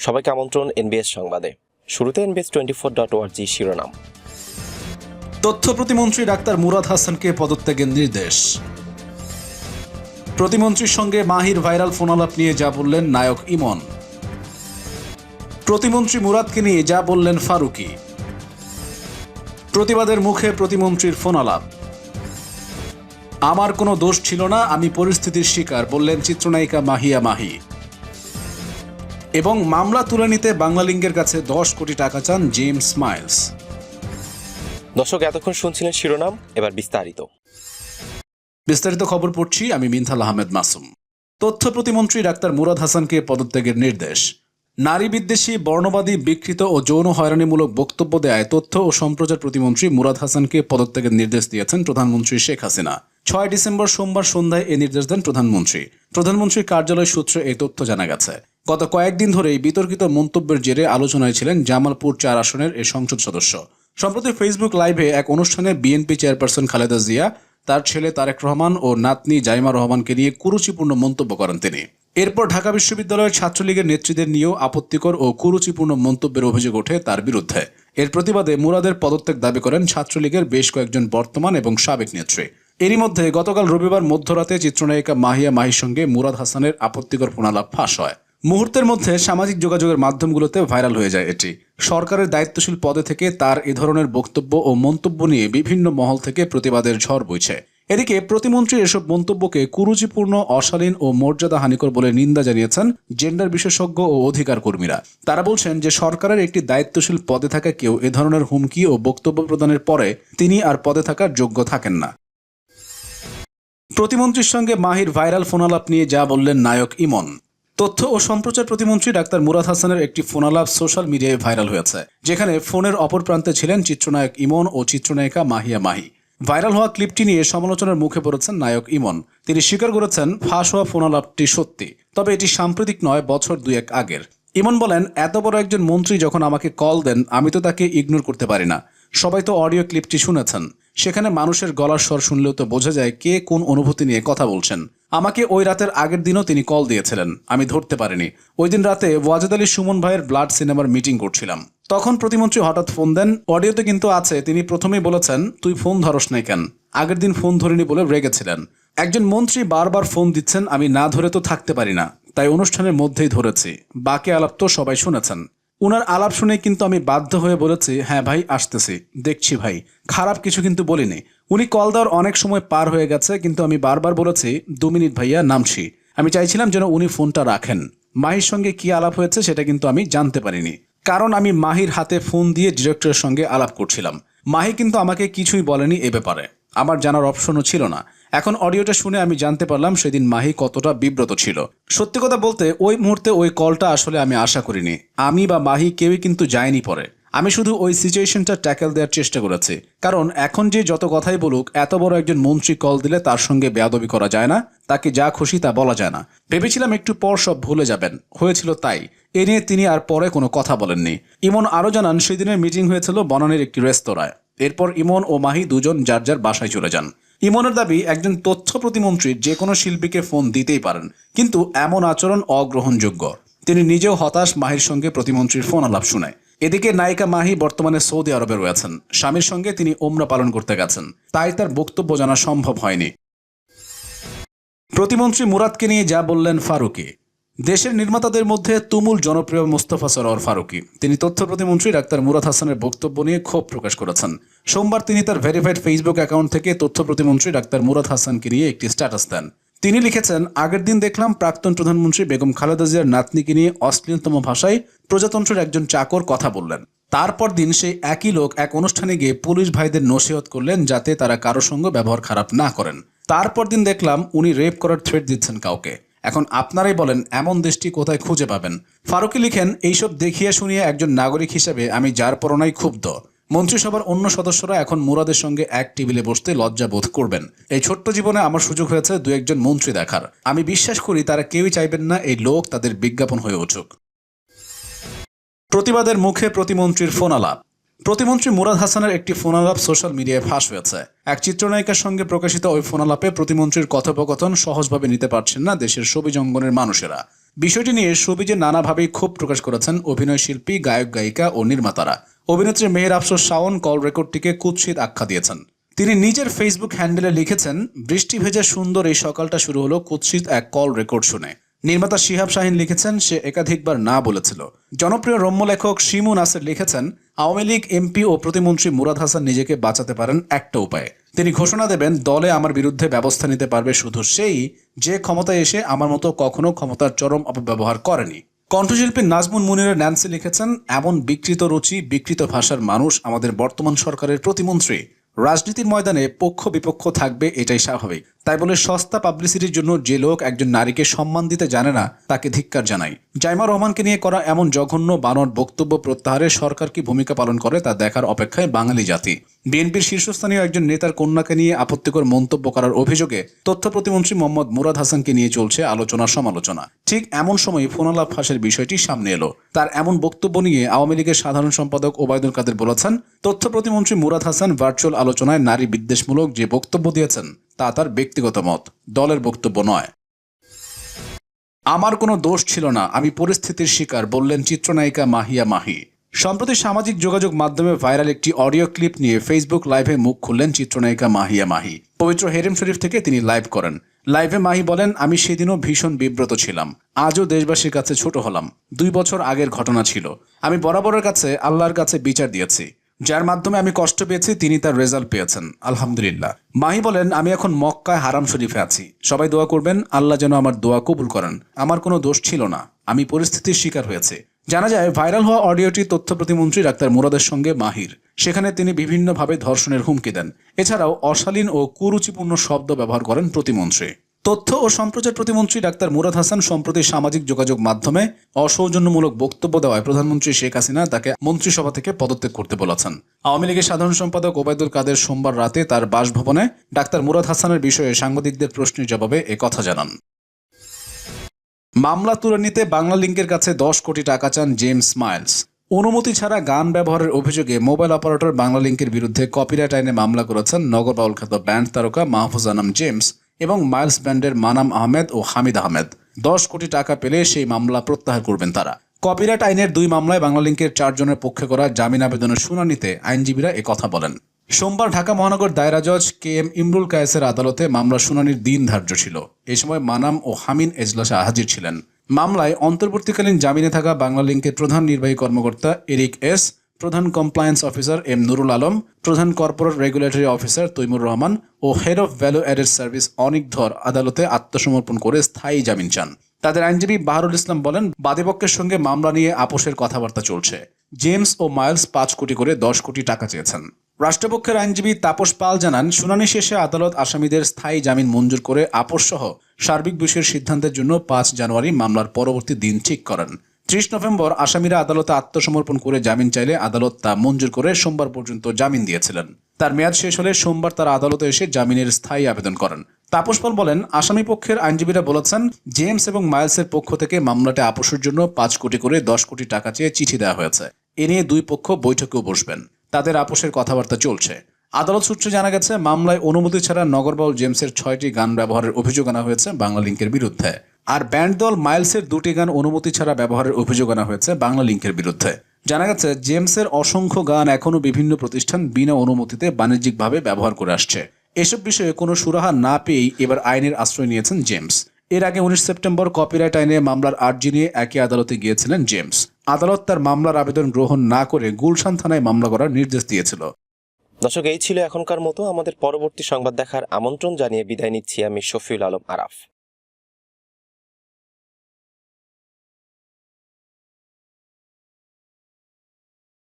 সবাইকে আমন্ত্রণ এনবিএস সংবাদে। শুরুতে এনবিএস টোয়েন্টি ফোর ডট ওয়ার্জি শিরোনাম। তথ্য প্রতিমন্ত্রী ডাক্তার মুরাদ হাসানকে পদত্যাগের নির্দেশ। প্রতিমন্ত্রীর সঙ্গে মাহির ভাইরাল ফোনালাপ নিয়ে যা বললেন নায়ক ইমন। প্রতিমন্ত্রী মুরাদকে নিয়ে যা বললেন ফারুকি। প্রতিবাদের মুখে প্রতিমন্ত্রীর ফোনালাপ। আমার কোনো দোষ ছিল না, আমি পরিস্থিতির শিকার, বললেন চিত্রনায়িকা মাহিয়া মাহি। এবং মামলা তুলে নিতে বাংলালিঙ্গের কাছে দশ কোটি টাকা চান জেমস মাইলস। দর্শক এতক্ষণ শুনছিলেন শিরোনাম এবার বিস্তারিত। বিস্তারিত খবর পড়ছি আমি মিনথাল আহমেদ মাসুম। তথ্য প্রতিমন্ত্রী ডাক্তার মুরাদ হাসানকে পদত্যাগের নির্দেশ। নারী বিদ্বেষী বর্ণবাদী বিকৃত ও যৌন হয়রানিমূলক বক্তব্য দেয় তথ্য ও সম্প্রচার প্রতিমন্ত্রী মুরাদ হাসানকে পদত্যাগের নির্দেশ দিয়েছেন প্রধানমন্ত্রী শেখ হাসিনা। ছয় ডিসেম্বর সোমবার সন্ধ্যায় এ নির্দেশ দেন প্রধানমন্ত্রী। প্রধানমন্ত্রীর কার্যালয় সূত্রে এই তথ্য জানা গেছে। গত কয়েকদিন ধরেই বিতর্কিত মন্তব্যের জেরে আলোচনায় ছিলেন জামালপুর চার আসনের এই সংসদ সদস্য। সম্প্রতি ফেসবুক লাইভে এক অনুষ্ঠানে বিএনপি চেয়ারপারসন খালেদা জিয়া, তার ছেলে তারেক রহমান ও নাতনি জাইমা রহমানকে নিয়ে কুরুচিপূর্ণ মন্তব্য করেন তিনি। এরপর ঢাকা বিশ্ববিদ্যালয়ের ছাত্রলীগের নেত্রীদের নিয়েও আপত্তিকর ও কুরুচিপূর্ণ মন্তব্যের অভিযোগ ওঠে তার বিরুদ্ধে। এর প্রতিবাদে মুরাদের পদত্যাগ দাবি করেন ছাত্রলীগের বেশ কয়েকজন বর্তমান এবং সাবেক নেত্রী। এরই মধ্যে গতকাল রবিবার মধ্যরাতে চিত্রনায়িকা মাহিয়া মাহির সঙ্গে মুরাদ হাসানের আপত্তিকর ফোনালাপ ফাঁস হয়। মুহূর্তের মধ্যে সামাজিক যোগাযোগের মাধ্যমগুলোতে ভাইরাল হয়ে যায় এটি। সরকারের দায়িত্বশীল পদে থেকে তার এ ধরনের বক্তব্য ও মন্তব্য নিয়ে বিভিন্ন মহল থেকে প্রতিবাদের ঝড় বইছে। এদিকে প্রতিমন্ত্রীর এসব মন্তব্যকে কুরুচিপূর্ণ, অশালীন ও মর্যাদা হানিকর বলে নিন্দা জানিয়েছেন জেন্ডার বিশেষজ্ঞ ও অধিকার কর্মীরা তারা বলছেন যে সরকারের একটি দায়িত্বশীল পদে থাকা কেউ এ ধরনের হুমকি ও বক্তব্য প্রদানের পরে তিনি আর পদে থাকার যোগ্য থাকেন না। প্রতিমন্ত্রীর সঙ্গে মাহির ভাইরাল ফোনালাপ নিয়ে যা বললেন নায়ক ইমন। তথ্য ও সম্প্রচার প্রতিমন্ত্রী ডাক্তার মুরাদ হাসানের একটি ফোনালাপ সোশ্যাল মিডিয়ায় ভাইরাল হয়েছে, যেখানে ফোনের অপর প্রান্তে ছিলেন চিত্রনায়ক ইমন ও চিত্রনায়িকা মাহিয়া মাহি। ভাইরাল হওয়া ক্লিপটি নিয়ে সমালোচনার মুখে পড়েছেন নায়ক ইমন। তিনি স্বীকার করেছেন, ফাঁস হওয়া ফোনালাপটি সত্যি, তবে এটি সাম্প্রতিক নয়, বছর দুয়েক আগের। ইমন বলেন, এত বড় একজন মন্ত্রী যখন আমাকে কল দেন, আমি তো তাকে ইগনোর করতে পারি না। সবাই তো অডিও ক্লিপটি শুনেছেন। সেখানে মানুষের গলার স্বর শুনলেও তো বোঝা যায় কে কোন অনুভূতি নিয়ে কথা বলছেন। আমাকে ওই রাতের আগের দিনও তিনি কল দিয়েছিলেন। আমি ধরতে পারিনি। ওই দিন রাতে ওয়াজেদ আলী সুমন ভাইয়ের ব্লাড সিনেমার মিটিং করছিলাম। তখন প্রতিমন্ত্রী হঠাৎ ফোন দেন। অডিওতে কিন্তু আছে, তিনি প্রথমেই বলেছেন, তুই ফোন ধরস নাই কেন? আগের দিন ফোন ধরিনি বলে রেগেছিলেন। একজন মন্ত্রী বারবার ফোন দিচ্ছেন, আমি না ধরে তো থাকতে পারি না। তাই অনুষ্ঠানের মধ্যেই ধরেছি। বাকি আলাপ তো সবাই শুনেছেন। উনার আলাপ শুনে কিন্তু আমি বাধ্য হয়ে বলেছি হ্যাঁ ভাই, আসতেছি। দেখছি ভাই। খারাপ কিছু কিন্তু বলিনি। উনি কল দেওয়ার অনেক সময় পার হয়ে গেছে, কিন্তু আমি বারবার বলেছি, দু মিনিট ভাইয়া, নামছি। আমি চাইছিলাম যেন উনি ফোনটা রাখেন। মাহির সঙ্গে কি আলাপ হয়েছে সেটা কিন্তু আমি জানতে পারিনি। কারণ আমি মাহির হাতে ফোন দিয়ে ডিরেক্টরের সঙ্গে আলাপ করছিলাম। মাহি কিন্তু আমাকে কিছুই বলেনি এ ব্যাপারে। আমার জানার অপশনও ছিল না। এখন অডিওটা শুনে আমি জানতে পারলাম সেদিন মাহি কতটা বিব্রত ছিল। সত্যি কথা বলতে, ওই মুহূর্তে ওই কলটা আসলে আমি আশা করিনি। আমি বা মাহি কেউই কিন্তু যায়নি পরে। আমি শুধু ওই সিচুয়েশনটা ট্যাকেল দেওয়ার চেষ্টা করেছি। কারণ এখন যে যত কথাই বলুক, এত বড় একজন মন্ত্রী কল দিলে তার সঙ্গে বেয়াদবি করা যায় না, তাকে যা খুশি তা বলা যায় না। ভেবেছিলাম একটু পর সব ভুলে যাবেন। হয়েছিল তাই। এ নিয়ে তিনি আর পরে কোনো কথা বলেননি। ইমন আরও জানান, সেদিনের মিটিং হয়েছিল বনানীর একটি রেস্তোরাঁয়। এরপর ইমন ও মাহি দুজন যার যার বাসায় চলে যান। ইমনের দাবি, একজন তথ্য প্রতিমন্ত্রী যে কোনো শিল্পীকে ফোন দিতেই পারেন, কিন্তু এমন আচরণ অগ্রহণযোগ্য। তিনি নিজেও হতাশ মাহির সঙ্গে প্রতিমন্ত্রীর ফোন আলাপ শুনে এদিকে নায়িকা মাহি বর্তমানে সৌদি আরবে রয়েছেন। স্বামীর সঙ্গে তিনি ওমরা পালন করতে গেছেন। তাই তার বক্তব্য জানা সম্ভব হয়নি। প্রতিমন্ত্রী মুরাদকে নিয়ে যা বললেন ফারুকি দেশের নির্মাতাদের মধ্যে তুমুল জনপ্রিয় মোস্তফা সরোয়ার ফারুকি। তিনি তথ্য প্রতিমন্ত্রী ডাক্তার মুরাদ হাসানের বক্তব্য নিয়ে ক্ষোভ প্রকাশ করেছেন। সোমবার তিনি তার ভেরিফাইড ফেসবুক অ্যাকাউন্ট থেকে তথ্য প্রতিমন্ত্রী ডাক্তার মুরাদ হাসানকে নিয়ে একটি স্ট্যাটাস দেন। তিনি লিখেছেন, আগের দিন দেখলাম প্রাক্তন প্রধানমন্ত্রী বেগম খালেদা জিয়ার নাতনিকে নিয়ে অশ্লীলতম ভাষায় প্রজাতন্ত্রের একজন চাকর কথা বললেন। তারপর দিন সেই একই লোক এক অনুষ্ঠানে গিয়ে পুলিশ ভাইদের নসিহত করলেন যাতে তারা কারও সঙ্গে ব্যবহার খারাপ না করেন। তারপর দিন দেখলাম উনি রেপ করার থ্রেট দিচ্ছেন কাউকে। এখন আপনারাই বলেন, এমন দেশটি কোথায় খুঁজে পাবেন। ফারুকি লিখেন, এইসব দেখিয়ে শুনিয়ে একজন নাগরিক হিসেবে আমি যার পরনাই ক্ষুব্ধ। মন্ত্রিসভার অন্য সদস্যরা এখন মুরাদের সঙ্গে এক টেবিলে বসতে লজ্জা বোধ করবেন। এই ছোট্ট জীবনে আমার সুযোগ হয়েছে দু একজন মন্ত্রী দেখার। আমি বিশ্বাস করি তারা কেউই চাইবেন না এই লোক তাদের বিজ্ঞাপন হয়ে উঠুক। প্রতিবাদের মুখে প্রতিমন্ত্রীর ফোন আলাপ। প্রতিমন্ত্রী মুরাদ হাসানের একটি ফোনালাপ সোশ্যাল মিডিয়ায় ফাঁস হয়েছে। এক চিত্রনায়িকার সঙ্গে প্রকাশিত ওই ফোনালাপে প্রতিমন্ত্রীর কথোপকথন সহজভাবে নিতে পারছেন না দেশের ছবি জঙ্গনের মানুষেরা। বিষয়টি নিয়ে সবিজে নানাভাবেই ক্ষোভ প্রকাশ করেছেন অভিনয় শিল্পী, গায়ক, গায়িকা ও নির্মাতারা। অভিনেত্রী মেহের আফসোস শাওন কল রেকর্ডটিকে কুৎসিত আখ্যা দিয়েছেন। তিনি নিজের ফেসবুক হ্যান্ডেলে লিখেছেন, বৃষ্টি ভেজা সুন্দর এই সকালটা শুরু হলো কুৎসিত এক কল রেকর্ড শুনে। নির্মাতা শিহাব শাহিন লিখেছেন, সে একাধিকবার না বলেছিল। জনপ্রিয় রম্য লেখক শিমু নাসের লিখেছেন আওয়ামী লীগ, এমপি ও প্রতিমন্ত্রী মুরাদ হাসান নিজেকে বাঁচাতে পারেন একটা উপায়ে। তিনি ঘোষণা দেবেন, দলে আমার বিরুদ্ধে ব্যবস্থা নিতে পারবে শুধু সেই যে ক্ষমতায় এসে আমার মতো কখনো ক্ষমতার চরম অপব্যবহার করেনি। কণ্ঠশিল্পী নাজমুন মুনিরা ন্যান্সি লিখেছেন, এমন বিকৃত রুচি, বিকৃত ভাষার মানুষ আমাদের বর্তমান সরকারের প্রতিমন্ত্রী। রাজনীতির ময়দানে পক্ষ বিপক্ষ থাকবে এটাই স্বাভাবিক। তাই বলে সস্তা পাবলিসিটির জন্য যে লোক একজন নারীকে সম্মান দিতে জানে না, তাকে ধিক্কার জানাই। জাইমা রহমানকে নিয়ে করা এমন জঘন্য বানর বক্তব্য প্রত্যাহারে সরকার কি ভূমিকা পালন করে তা দেখার অপেক্ষায় বাঙালি জাতি। বিএনপির শীর্ষস্থানীয় একজন নেতার কন্যাকে নিয়ে আপত্তিকর মন্তব্য করার অভিযোগে তথ্য প্রতিমন্ত্রী মোহাম্মদ মুরাদ হাসানকে নিয়ে চলছে আলোচনা সমালোচনা। ঠিক এমন সময় ফোনালাপ ফাঁসের বিষয়টি সামনে এলো। তার এমন বক্তব্য নিয়ে আওয়ামী লীগের সাধারণ সম্পাদক ওবায়দুল কাদের বলেছেন, তথ্য প্রতিমন্ত্রী মুরাদ হাসান ভার্চুয়াল আলোচনায় নারী বিদ্বেষমূলক যে বক্তব্য দিয়েছেন, তা তার ব্যক্তিগত মত, দলের বক্তব্য নয়। আমার কোনো দোষ ছিল না, আমি পরিস্থিতির শিকার, বললেন চিত্রনায়িকা মাহিয়া মাহি। সম্প্রতি সামাজিক যোগাযোগ মাধ্যমে ভাইরাল একটি অডিও ক্লিপ নিয়ে ফেসবুক লাইভে মুখ খুললেন চিত্রনায়িকা মাহিয়া মাহি। পবিত্র হেরেম শরীফ থেকে তিনি লাইভ করেন। লাইভে মাহি বলেন, আমি সেদিনও ভীষণ বিব্রত ছিলাম। আজও দেশবাসীর কাছে ছোট হলাম। দুই বছর আগের ঘটনা ছিল। আমি বরাবরের কাছে আল্লাহর কাছে বিচার দিয়েছি। যার মাধ্যমে আমি কষ্ট পেয়েছি, তিনি তার রেজাল্ট পেয়েছেন। আলহামদুলিল্লাহ। মাহি বলেন, আমি এখন মক্কায় হারাম শরীফে আছি। সবাই দোয়া করবেন, আল্লাহ যেন আমার দোয়া কবুল করেন। আমার কোনো দোষ ছিল না। আমি পরিস্থিতির শিকার হয়েছে। জানা যায়, ভাইরাল হওয়া অডিওটি তথ্য প্রতিমন্ত্রী ডাক্তার মুরাদের সঙ্গে মাহির। সেখানে তিনি বিভিন্নভাবে ধর্ষণের হুমকি দেন। এছাড়াও অশালীন ও কুরুচিপূর্ণ শব্দ ব্যবহার করেন প্রতিমন্ত্রী। তথ্য ও সম্প্রচার প্রতিমন্ত্রী ডাক্তার মুরাদ হাসান সম্প্রতি সামাজিক যোগাযোগ মাধ্যমে অসৌজন্যমূলক বক্তব্য দেওয়ায় প্রধানমন্ত্রী শেখ হাসিনা তাকে মন্ত্রিসভা থেকে পদত্যাগ করতে বলেছেন। আওয়ামী লীগের সাধারণ সম্পাদক ওবায়দুল কাদের সোমবার রাতে তার বাসভবনে ডাক্তার মুরাদ হাসানের বিষয়ে সাংবাদিকদের প্রশ্নের জবাবে কথা জানান। মামলা তুলে নিতে বাংলা লিংকের কাছে দশ কোটি টাকা চান জেমস মাইলস। অনুমতি ছাড়া গান ব্যবহারের অভিযোগে মোবাইল অপারেটর বাংলা লিংকের বিরুদ্ধে কপিরাইট আইনে মামলা করেছেন নগর বাউল খ্যাত ব্যান্ড তারকা মাহফুজ আনাম জেমস এবং মাইলস ব্যান্ডের মানাম আহমেদ ও হামিদ আহমেদ। দশ কোটি টাকা পেলে সেই মামলা প্রত্যাহার করবেন তারা। কপিরাইট আইনের দুই মামলায় বাংলা লিংকের চারজনের পক্ষে করা জামিন আবেদনের শুনানিতে আইনজীবীরা কথা বলেন। সোমবার ঢাকা মহানগর দায়রা জজ কে এম ইমরুল কায়েসের আদালতে মামলা শুনানির দিন ধার্য ছিল। এ সময় মানাম ও হামিন এজলাসে হাজির ছিলেন। মামলায় অন্তর্বর্তীকালীন জামিনে থাকা বাংলা লিংকের প্রধান নির্বাহী কর্মকর্তা এরিক এস, প্রধান compliance officer M Nurul Alam, প্রধান corporate regulatory officer Taimur Rahman O head of value added service Anik Dhar আদালতে আত্মসমর্পণ করে স্থায়ী জামিন চান। তাদের আইনজীবী বাহারুল ইসলাম বলেন, বাদীপক্ষের সঙ্গে মামলা নিয়ে আপোষের কথাবার্তা চলছে। জেমস ও মাইলস পাঁচ কোটি করে দশ কোটি টাকা চেয়েছেন। রাষ্ট্রপক্ষের আইনজীবী তাপস পাল জানান, শুনানি শেষে আদালত আসামিদের স্থায়ী জামিন মঞ্জুর করে আপোষ সহ সার্বিক বিষয়ের সিদ্ধান্তের জন্য পাঁচ জানুয়ারি মামলার পরবর্তী দিন ঠিক করেন। ত্রিশ নভেম্বর আসামিরা আদালতে আত্মসমর্পণ করে জামিন চাইলে আদালত তা মঞ্জুর করে সোমবার পর্যন্ত জামিন দিয়েছিলেন। তার মেয়াদ শেষ হলে সোমবার তারা আদালতে এসে জামিনের স্থায়ী আবেদন করেন। তাপস পাল বলেন, আসামি পক্ষের আইনজীবীরা বলেছেন, জেমস এবং মাইলসের পক্ষ থেকে মামলাটা আপোষের জন্য পাঁচ কোটি করে দশ কোটি টাকা চেয়ে চিঠি দেওয়া হয়েছে। এ নিয়ে দুই পক্ষ বৈঠকেও বসবেন। তাদের আপোষের কথাবার্তা চলছে। আদালত সূত্রে জানা গেছে, মামলায় অনুমতি ছাড়া নগরবাউল জেমসের ছয়টি গান ব্যবহারের অভিযোগ আনা হয়েছে বাংলা লিঙ্কের বিরুদ্ধে। আর ব্যান্ড দল মাইলসের দুটি গান অনুমতি ছাড়া ব্যবহারের অভিযোগ আনা হয়েছে বাংলা লিঙ্কের বিরুদ্ধে। জানা গেছে, জেমসের অসংখ্য গান এখনও বিভিন্ন প্রতিষ্ঠান বিনা অনুমতিতে বাণিজ্যিকভাবে ব্যবহার করে আসছে। এসব বিষয়ে কোনো সুরাহা না পেয়েই এবার আইনের আশ্রয় নিয়েছেন জেমস। এর আগে উনিশ সেপ্টেম্বর কপিরাইট আইনে মামলার আর্জি নিয়ে একই আদালতে গিয়েছিলেন জেমস। আদালত তার মামলার আবেদন গ্রহণ না করে গুলশান থানায় মামলা করার নির্দেশ দিয়েছিল। দর্শক, এই ছিল এখনকার মতো। আমাদের পরবর্তী সংবাদ দেখার আমন্ত্রণ জানিয়ে বিদায় নিচ্ছি আমি শফিউল আলম আরাফ।